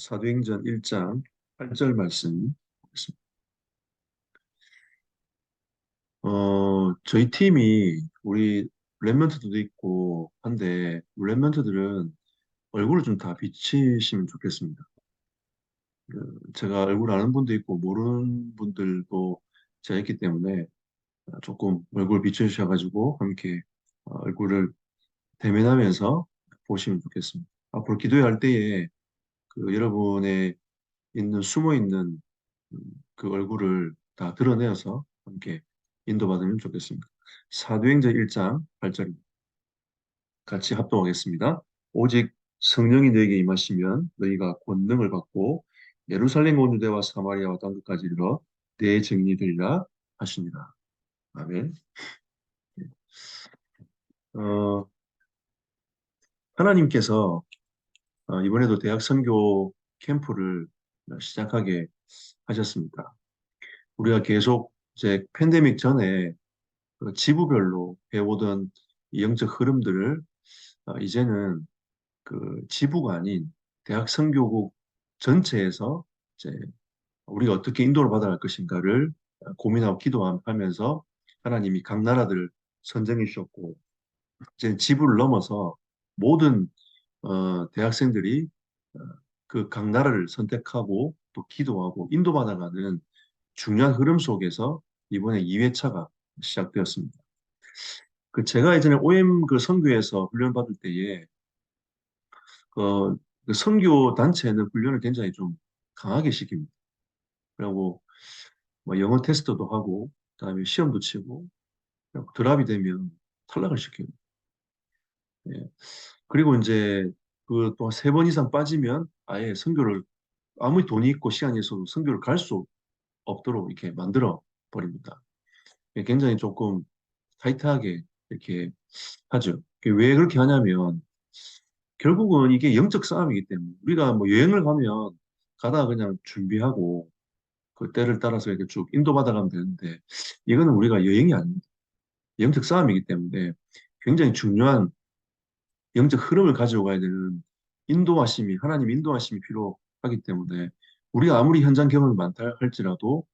사도행전 1장 8절 말씀 보겠습니다. 어, 저희 팀이 우리 랩런트들도 있고 한데 우리 랩런트들은 얼굴을 좀 다 비치시면 좋겠습니다. 그 제가 얼굴 아는 분도 있고 모르는 분들도 제가 있기 때문에 조금 얼굴 비춰주셔가지고 함께 어, 얼굴을 대면하면서 보시면 좋겠습니다. 앞으로 기도할 때에 그 여러분의 있는 숨어 있는 음, 그 얼굴을 다 드러내어서 함께 인도받으면 좋겠습니다. 사도행전 1장 8절입니다. 같이 합동하겠습니다. 오직 성령이 너에게 임하시면 너희가 권능을 받고 예루살렘 온 유대와 사마리아와 땅 끝까지 이르러 내 증인이 되리라 하십니다. 아멘. 어, 하나님께서 어, 이번에도 대학 선교 캠프를 시작하게 하셨습니다. 우리가 계속 이제 팬데믹 전에 그 지부별로 배우던 이 영적 흐름들을 어, 이제는 그 지부가 아닌 대학 선교국 전체에서 이제 우리가 어떻게 인도를 받아갈 것인가를 고민하고 기도하면서 하나님이 각 나라들을 선정해 주셨고 이제 지부를 넘어서 모든 어, 대학생들이 어, 그각 나라를 선택하고 또 기도하고 인도받아가는 중요한 흐름 속에서 이번에 2회차가 시작되었습니다. 그 제가 예전에 OM 그 선교에서 훈련 받을 때에 그, 그 선교 단체는 훈련을 굉장히 좀 강하게 시킵니다. 그리고 뭐 영어 테스트도 하고 그다음에 시험도 치고 드랍이 되면 탈락을 시켜요. 예. 그리고 이제 그 또 세 번 이상 빠지면 아예 선교를 아무리 돈이 있고 시간이 있어도 선교를 갈 수 없도록 이렇게 만들어 버립니다. 굉장히 조금 타이트하게 이렇게 하죠. 왜 그렇게 하냐면 결국은 이게 영적 싸움이기 때문에 우리가 뭐 여행을 가면 가다가 그냥 준비하고 그 때를 따라서 이렇게 쭉 인도받아 가면 되는데 이거는 우리가 여행이 아닙니다. 영적 싸움이기 때문에 굉장히 중요한 영적 흐름을 가지고 가야 되는 인도하심이 하나님 인도하심이 필요하기 때문에 우리가 아무리 현장 경험이 많다 할지라도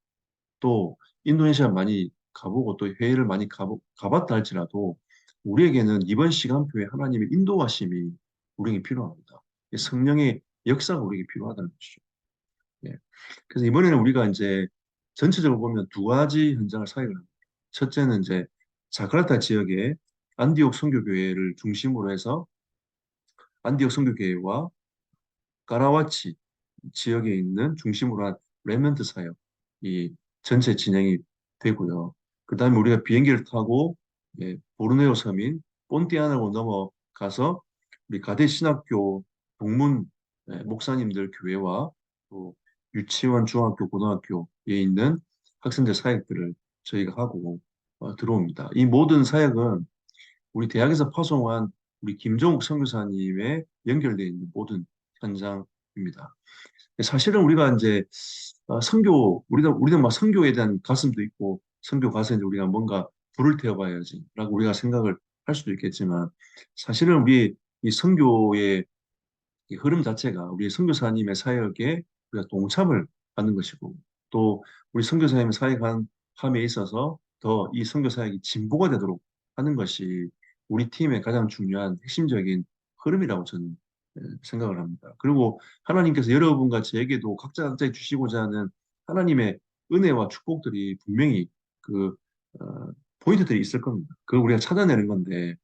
또 인도네시아 많이 가보고 또 해외를 많이 가보, 가봤다 할지라도 우리에게는 이번 시간표에 하나님의 인도하심이 우리에게 필요합니다. 성령의 역사가 우리에게 필요하다는 것이죠. 예. 그래서 이번에는 우리가 이제 전체적으로 보면 두 가지 현장을 사역을 합니다. 첫째는 이제 자카르타 지역에 안디옥 선교교회를 중심으로 해서 안디옥 선교교회와 까라와치 지역에 있는 중심으로 한 레멘트 사역이 전체 진행이 되고요. 그 다음에 우리가 비행기를 타고 예, 보르네오 섬인 본티아나로 넘어가서 우리 가데 신학교 동문 예, 목사님들 교회와 또 유치원, 중학교, 고등학교에 있는 학생들 사역들을 저희가 하고 어, 들어옵니다. 이 모든 사역은 우리 대학에서 파송한 우리 김종욱 선교사님의 연결되어 있는 모든 현장입니다. 사실은 우리가 이제 어, 선교 우리가 우리는 막 선교에 대한 가슴도 있고 선교 가서 이제 우리가 뭔가 불을 태워봐야지라고 우리가 생각을 할 수도 있겠지만 사실은 우리 이 선교의 이 흐름 자체가 우리 선교사님의 사역에 우리가 동참을 하는 것이고 또 우리 선교사님의 사역함에 있어서 더 이 선교 사역이 진보가 되도록 하는 것이 우리 팀의 가장 중요한 핵심적인 흐름이라고 저는 예, 생각을 합니다. 그리고 하나님께서 여러분과 저에게도 각자 각자 주시고자 하는 하나님의 은혜와 축복들이 분명히 그 어, 포인트들이 있을 겁니다. 그걸 우리가 찾아내는 건데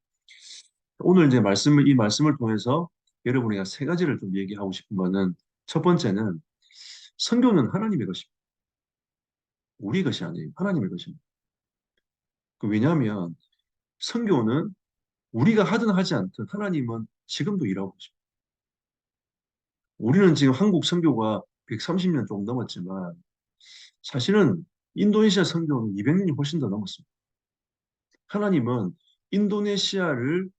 오늘 이제 말씀을 이 말씀을 통해서 여러분이가 세 가지를 좀 얘기하고 싶은 거는 첫 번째는 선교는 하나님의 것입니다. 우리 것이 아니에요. 하나님의 것입니다. 그 왜냐하면 선교는 우리가 하든 하지 않든 하나님은 지금도 일하고 있습니다. 우리는 지금 한국 선교가 130년 좀 넘었지만 사실은 인도네시아 선교는 200년이 훨씬 더 넘었습니다. 하나님은 인도네시아를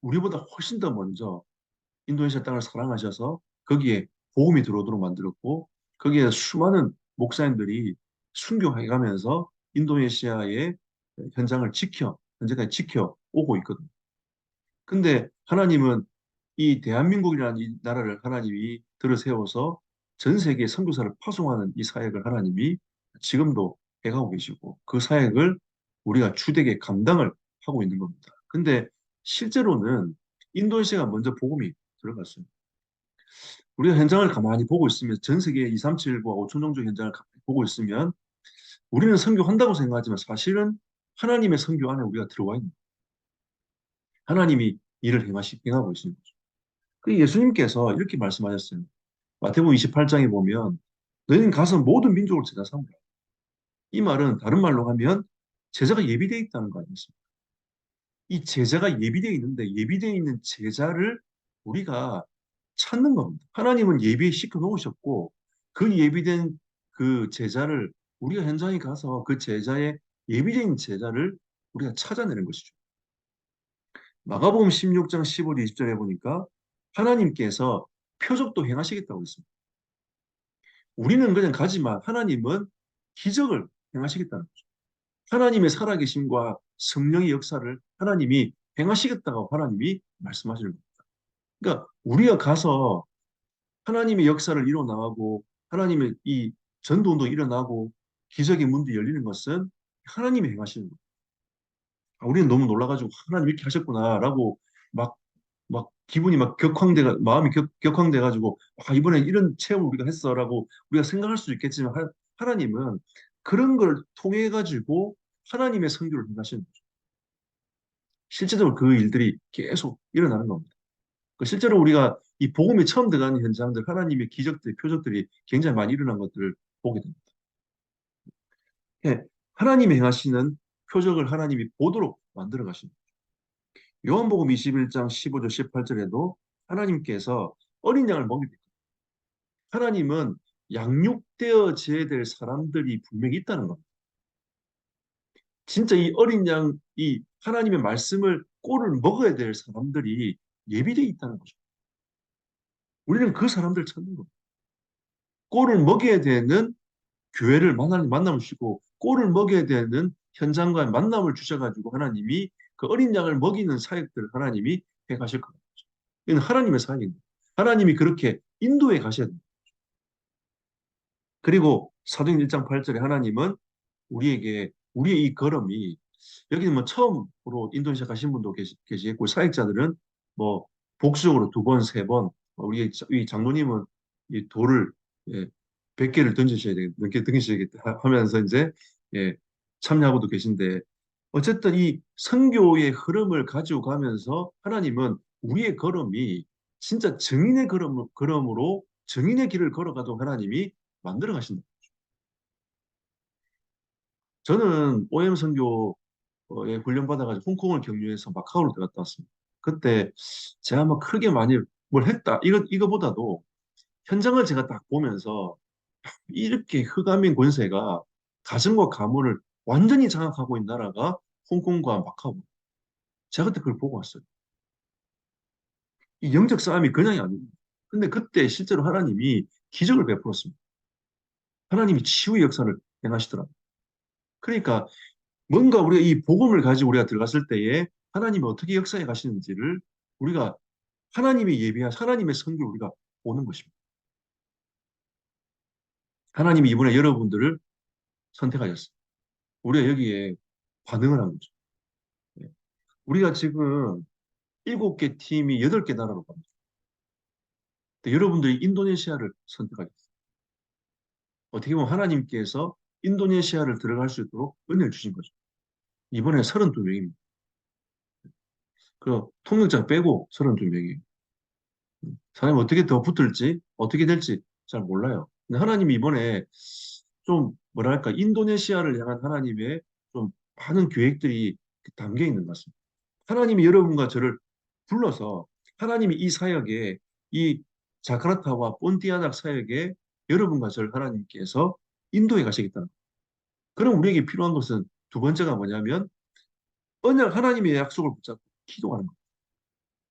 우리보다 훨씬 더 먼저 인도네시아 땅을 사랑하셔서 거기에 보험이 들어오도록 만들었고 거기에 수많은 목사님들이 순교해 가면서 인도네시아의 현장을 지켜 현재까지 지켜 오고 있거든요. 근데 하나님은 이 대한민국이라는 이 나라를 하나님이 들어 세워서 전 세계에 선교사를 파송하는 이 사역을 하나님이 지금도 해가고 계시고 그 사역을 우리가 주되게 감당을 하고 있는 겁니다. 근데 실제로는 인도네시아가 먼저 복음이 들어갔어요. 우리가 현장을 가만히 보고 있으면 전 세계 2, 3, 7과 5천 정도 현장을 보고 있으면 우리는 선교한다고 생각하지만 사실은 하나님의 선교 안에 우리가 들어와 있는 하나님이 일을 행하고 있는 거죠. 그 예수님께서 이렇게 말씀하셨어요. 마태복음 28장에 보면 너희는 가서 모든 민족을 제자 삼으라. 이 말은 다른 말로 하면 제자가 예비되어 있다는 거 아니겠습니까? 이 제자가 예비되어 있는데 예비되어 있는 제자를 우리가 찾는 겁니다. 하나님은 예비시켜 놓으셨고 그 예비된 그 제자를 우리가 현장에 가서 그 제자의 예비된 제자를 우리가 찾아내는 것이죠. 마가복음 16장 15, 20절에 보니까 하나님께서 표적도 행하시겠다고 했습니다. 우리는 그냥 가지만 하나님은 기적을 행하시겠다는 거죠. 하나님의 살아계심과 성령의 역사를 하나님이 행하시겠다고 하나님이 말씀하시는 겁니다. 그러니까 우리가 가서 하나님의 역사를 일어나고 하나님의 이 전도운동 일어나고 기적의 문도 열리는 것은 하나님이 행하시는 거예요. 아, 우리는 너무 놀라가지고 하나님 이렇게 하셨구나라고 막, 막 기분이 막 격황돼가, 마음이 격, 격황돼가지고 아, 이번에 이런 체험을 우리가 했어라고 우리가 생각할 수 있겠지만 하, 하나님은 그런 걸 통해 가지고 하나님의 성교를 행하시는 거죠. 실제적으로 그 일들이 계속 일어나는 겁니다. 그 실제로 우리가 이 복음이 처음 들어가는 현장들, 하나님의 기적들, 표적들이 굉장히 많이 일어난 것들을 보게 됩니다. 예, 하나님이 행하시는 표적을 하나님이 보도록 만들어 가십니다. 요한복음 21장 15절 18절에도 하나님께서 어린 양을 먹이게 하나님은 양육되어져야 될 사람들이 분명히 있다는 겁니다. 진짜 이 어린 양, 이 하나님의 말씀을 꼴을 먹어야 될 사람들이 예비되어 있다는 거죠. 우리는 그 사람들 찾는 겁니다. 꼴을 먹여야 되는 교회를 만남을 주시고 꼴을 먹여야 되는 현장과 만남을 주셔가지고 하나님이 그 어린 양을 먹이는 사역들을 하나님이 해 가실 겁니다. 이건 하나님의 사역입니다. 하나님이 그렇게 인도에 가셔야 됩니다. 그리고 사도행 1장 8절에 하나님은 우리에게 우리의 이 걸음이 여기는 뭐 처음으로 인도네시아 가신 분도 계시, 계시겠고 사역자들은 뭐 복수적으로 두 번, 세 번, 우리 이 장로님은 이 돌을 예, 100개를 던지셔야 되겠다, 던지셔야겠다 하면서 이제 예, 참여하고도 계신데 어쨌든 이 선교의 흐름을 가지고 가면서 하나님은 우리의 걸음이 진짜 증인의 걸음, 걸음으로 증인의 길을 걸어가도 하나님이 만들어 가신다. 저는 OM 선교에 훈련받아가지고 홍콩을 경유해서 마카오로 들어갔다 왔습니다. 그때 제가 뭐 크게 많이 뭘 했다. 이거, 이거보다도 현장을 제가 딱 보면서 이렇게 흑암인 권세가 가슴과 가문을 완전히 장악하고 있는 나라가 홍콩과 마카오. 제가 그때 그걸 보고 왔어요. 이 영적 싸움이 그냥이 아닙니다. 근데 그때 실제로 하나님이 기적을 베풀었습니다. 하나님이 치유의 역사를 행하시더라고요. 그러니까 뭔가 우리가 이 복음을 가지고 우리가 들어갔을 때에 하나님이 어떻게 역사해 가시는지를 우리가 하나님의 예비한 하나님의 성경을 우리가 보는 것입니다. 하나님이 이번에 여러분들을 선택하셨습니다. 우리가 여기에 반응을 한 거죠. 네. 우리가 지금 일곱 개 팀이 여덟 개 나라로 갑니다. 여러분들이 인도네시아를 선택하셨어요. 어떻게 보면 하나님께서 인도네시아를 들어갈 수 있도록 은혜를 주신 거죠. 이번에 32명입니다. 그 통역자 빼고 32명이에요. 사람이 어떻게 더 붙을지 어떻게 될지 잘 몰라요. 근데 하나님이 이번에 좀 뭐랄까 인도네시아를 향한 하나님의 좀 많은 계획들이 담겨 있는 것 같습니다. 하나님이 여러분과 저를 불러서 하나님이 이 사역에 이 자카르타와 본티아낙 사역에 여러분과 저를 하나님께서 인도에 가시겠다는 거예요. 그럼 우리에게 필요한 것은 두 번째가 뭐냐면 언약 하나님의 약속을 붙잡고 기도하는 것.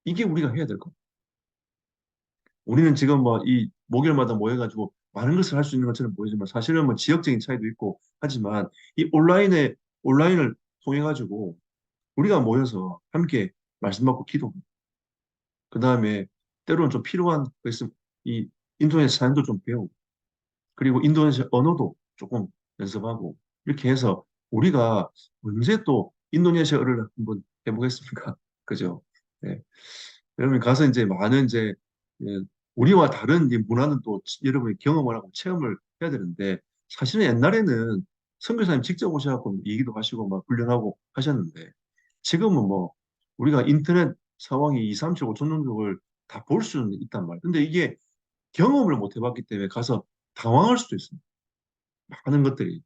이게 우리가 해야 될 것. 우리는 지금 뭐 이 목요일마다 모여가지고 많은 것을 할 수 있는 것처럼 보이지만 사실은 뭐 지역적인 차이도 있고 하지만 이 온라인에 온라인을 통해 가지고 우리가 모여서 함께 말씀 받고 기도. 그 다음에 때로는 좀 필요한 거 있으면 이 인도네시아 사람도 좀 배우고 그리고 인도네시아 언어도 조금 연습하고 이렇게 해서 우리가 언제 또 인도네시아어를 한번 해보겠습니까? 그죠? 네. 여러분 가서 이제 많은 이제 예, 우리와 다른 이 문화는 또 여러분이 경험을 하고 체험을 해야 되는데 사실은 옛날에는 선교사님 직접 오셔갖고 얘기도 하시고 막 훈련하고 하셨는데 지금은 뭐 우리가 인터넷 상황이 2, 3, 7, 5천 종족을 다 볼 수는 있단 말이에요. 근데 이게 경험을 못 해봤기 때문에 가서 당황할 수도 있습니다. 많은 것들이.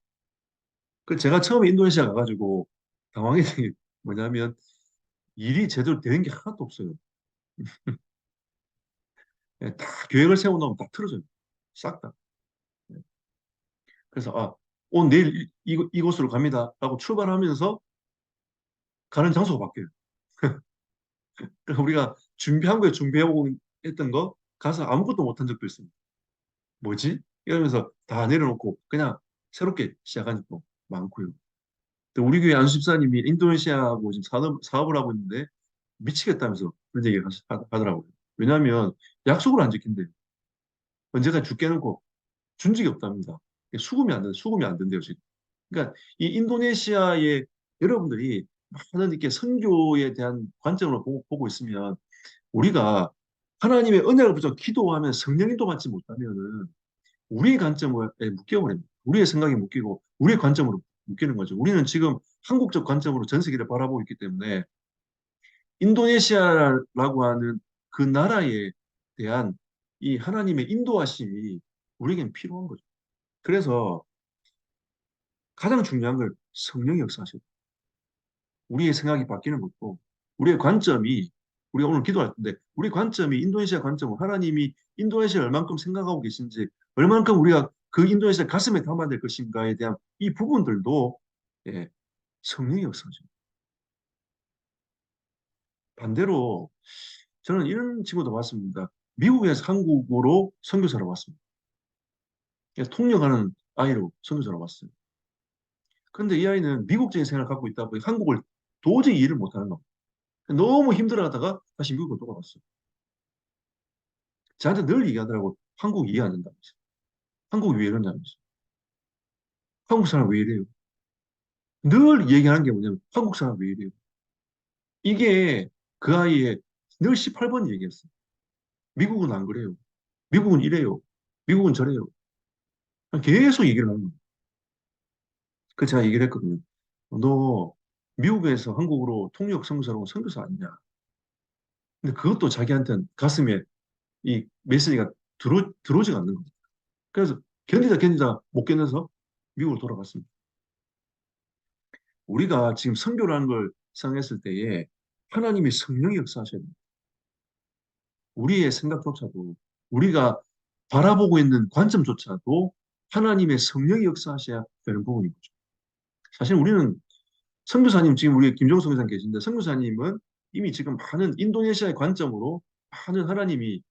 그 제가 처음에 인도네시아 가가지고 당황했던 게 뭐냐면 일이 제대로 되는 게 하나도 없어요. 예, 다 계획을 세워놓으면 다 틀어져요. 싹 다. 예. 그래서 아, 오늘 내일 이, 이, 이곳으로 갑니다. 라고 출발하면서 가는 장소가 바뀌어요. 그러니까 우리가 준비한 거에 준비해오고 했던 거 가서 아무것도 못한 적도 있습니다. 뭐지? 이러면서 다 내려놓고 그냥 새롭게 시작한 적도 많고요. 또 우리 교회 안수집사님이 인도네시아하고 지금 사업, 사업을 하고 있는데 미치겠다면서 그런 얘기를 하- 하더라고요. 왜냐하면 약속을 안 지킨대요. 언제까지 죽게 해놓고 준 적이 없답니다. 수금이 안 돼, 수금이 안 된대요, 지금. 그러니까 이 인도네시아의 여러분들이 많은 이렇게 선교에 대한 관점으로 보고, 보고 있으면 우리가 하나님의 은혜를 붙여 기도하면 성령님도 받지 못하면은 우리의 관점에 묶여버립니다. 우리의 생각이 묶이고 우리의 관점으로 묶이는 거죠. 우리는 지금 한국적 관점으로 전 세계를 바라보고 있기 때문에 인도네시아라고 하는 그 나라에 대한 이 하나님의 인도하심이 우리에겐 필요한 거죠. 그래서 가장 중요한 걸 성령이 역사하셔요. 우리의 생각이 바뀌는 것도 우리의 관점이 우리가 오늘 기도할 텐데 우리 관점이 인도네시아 관점은 하나님이 인도네시아 얼만큼 생각하고 계신지 얼만큼 우리가 그 인도네시아 가슴에 담아야 될 것인가에 대한 이 부분들도 예, 성령이 역사하죠. 반대로 저는 이런 친구도 봤습니다. 미국에서 한국으로 선교사로 왔습니다. 예, 통역하는 아이로 선교사로 왔어요. 근데 이 아이는 미국적인 생각을 갖고 있다 보니 한국을 도저히 이해를 못하는 겁니다. 너무 힘들어하다가 다시 미국으로 돌아갔어요. 저한테 늘 얘기하더라고. 한국 이해 안 된다면서. 한국이 왜 이러냐면서. 한국 사람 왜 이래요? 늘 얘기하는 게 뭐냐면 한국 사람 왜 이래요? 이게 그 아이의 늘 18번 얘기했어요. 미국은 안 그래요. 미국은 이래요. 미국은 저래요. 계속 얘기를 하는 거예요. 그 제가 얘기를 했거든요. 너 미국에서 한국으로 통역 선교사로 선교사 아니냐? 근데 그것도 자기한테는 가슴에 이 메시지가 들어, 들어오지가 않는 거죠. 그래서 견디다 견디다 못 견뎌서 미국으로 돌아갔습니다. 우리가 지금 선교라는 걸 생각했을 때에 하나님의 성령이 역사하셔야 됩니다. 우리의 생각조차도 우리가 바라보고 있는 관점조차도 하나님의 성령이 역사하셔야 되는 부분인 거죠. 사실 우리는 선교사님 지금 우리 김종수 선교사님 계신데 선교사님은 이미 지금 많은 인도네시아의 관점으로 많은 하나님이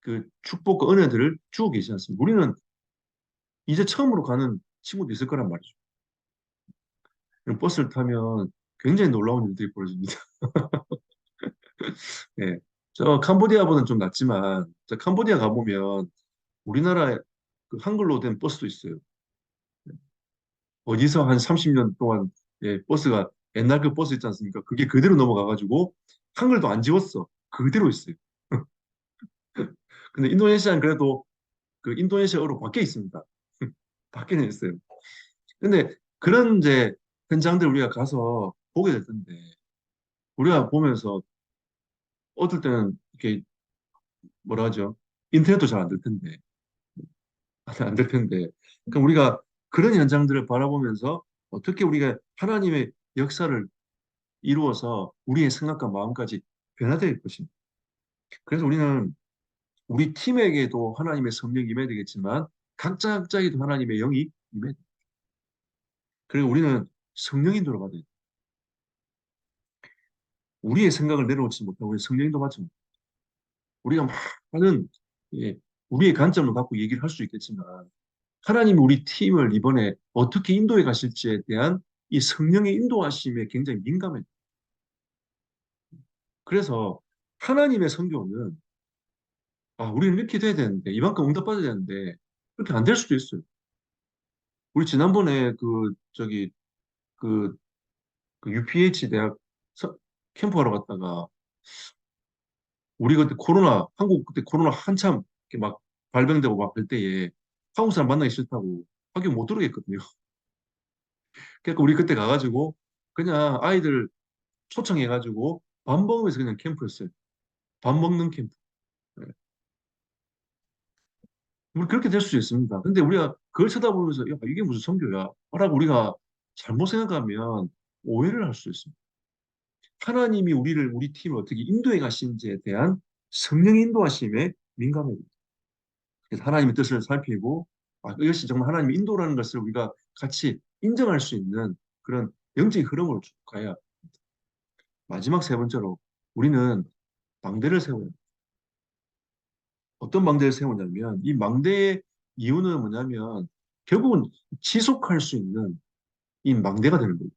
그 축복과 은혜들을 주고 계시지 않습니까? 우리는 이제 처음으로 가는 친구도 있을 거란 말이죠. 버스를 타면 굉장히 놀라운 일들이 벌어집니다. 네. 저 캄보디아보다는 좀 낫지만 저 캄보디아 가보면 우리나라 그 한글로 된 버스도 있어요. 어디서 한 30년 동안 예, 버스가 옛날 그 버스 있지 않습니까? 그게 그대로 넘어가가지고 한글도 안 지웠어. 그대로 있어요. 근데 인도네시아는 그래도 그 인도네시아어로 바뀌어 있습니다. 바뀌는 있어요. 근데 그런 이제 현장들 우리가 가서 보게 될 텐데 우리가 보면서 어떨 때는 이렇게 뭐라 하죠? 인터넷도 잘 안 될 텐데 안 될 텐데 그럼 우리가 그런 현장들을 바라보면서 어떻게 우리가 하나님의 역사를 이루어서 우리의 생각과 마음까지 변화될 것입니다. 그래서 우리는 우리 팀에게도 하나님의 성령이 임해야 되겠지만 각자 각자에게도 하나님의 영이 임해야 됩니다. 그리고 우리는 성령 인도로 받아야 돼요. 우리의 생각을 내려놓지 못하고 받지 못해요. 우리가 많은 예, 우리의 관점을 갖고 얘기를 할 수 있겠지만 하나님이 우리 팀을 이번에 어떻게 인도해 가실지에 대한 이 성령의 인도하심에 굉장히 민감해요. 그래서 하나님의 성교는 아, 우리는 이렇게 돼야 되는데, 이만큼 응답받아야 되는데, 그렇게 안 될 수도 있어요. 우리 지난번에 그, 저기, 그, 그 UPH 대학 서- 캠프하러 갔다가, 우리 그때 코로나, 한국 그때 코로나 한참 이렇게 막 발병되고 막 할 때에 한국 사람 만나기 싫다고 학교 못 들어오겠거든요. 그러니까 우리 그때 가가지고 그냥 아이들 초청해가지고 밥 먹으면서 그냥 캠프였어요. 밥 먹는 캠프. 네. 우리 그렇게 될수 있습니다. 근데 우리가 그걸 쳐다보면서 야, 이게 무슨 선교야? 라고 우리가 잘못 생각하면 오해를 할 수 있습니다. 하나님이 우리를, 우리 팀을 어떻게 인도해 가신지에 대한 성령 인도하심에 민감해야 됩니다. 그래서 하나님의 뜻을 살피고 아, 이것이 정말 하나님의 인도라는 것을 우리가 같이 인정할 수 있는 그런 영적인 흐름으로 쭉 가야 마지막 세 번째로 우리는 망대를 합니다. 어떤 망대를 세우냐면 이 망대의 이유는 뭐냐면 결국은 지속할 수 있는 이 망대가 되는 거예요.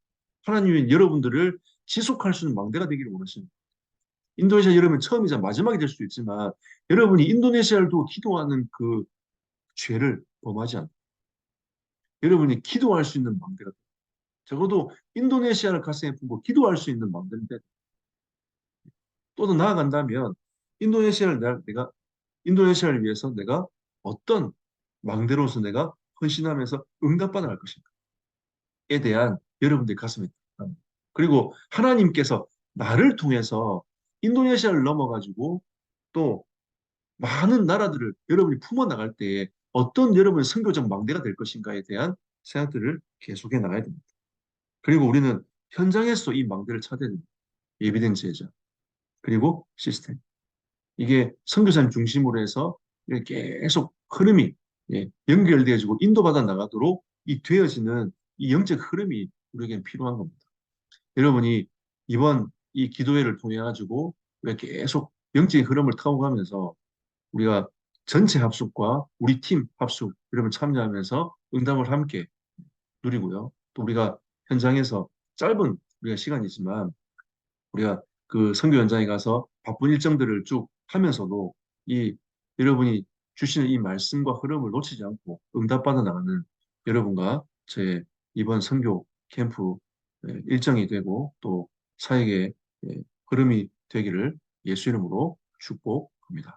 하나님은 여러분들을 지속할 수 있는 망대가 되기를 원하십니다. 인도네시아 여러분 처음이자 마지막이 될 수도 있지만 여러분이 인도네시아를 두고 기도하는 그 죄를 범하지 않고 여러분이 기도할 수 있는 망대가 돼요. 적어도 인도네시아를 가슴에 품고 기도할 수 있는 망대인데 또 더 나아간다면 인도네시아를 내가, 내가 인도네시아를 위해서 내가 어떤 망대로서 내가 헌신하면서 응답받아 갈 것인가에 대한 여러분들의 가슴에. 그리고 하나님께서 나를 통해서 인도네시아를 넘어가지고 또 많은 나라들을 여러분이 품어 나갈 때에 어떤 여러분의 선교적 망대가 될 것인가에 대한 생각들을 계속해 나가야 됩니다. 그리고 우리는 현장에서 이 망대를 찾아야 됩니다. 예비된 제자 그리고 시스템. 이게 선교사님 중심으로 해서 계속 흐름이 예, 연결되어지고 인도받아 나가도록 이 되어지는 이 영적 흐름이 우리에게 필요한 겁니다. 여러분이 이번 이 기도회를 통해 가지고 이렇게 계속 영적인 흐름을 타고 가면서 우리가 전체 합숙과 우리 팀 합숙 여러분 참여하면서 응답을 함께 누리고요. 또 우리가 현장에서 짧은 우리가 시간이지만 우리가 그 선교 현장에 가서 바쁜 일정들을 쭉 하면서도 이 여러분이 주시는 이 말씀과 흐름을 놓치지 않고 응답받아 나가는 여러분과 제 이번 선교 캠프 예, 일정이 되고 또 사역의 예, 흐름이 되기를 예수 이름으로 축복합니다.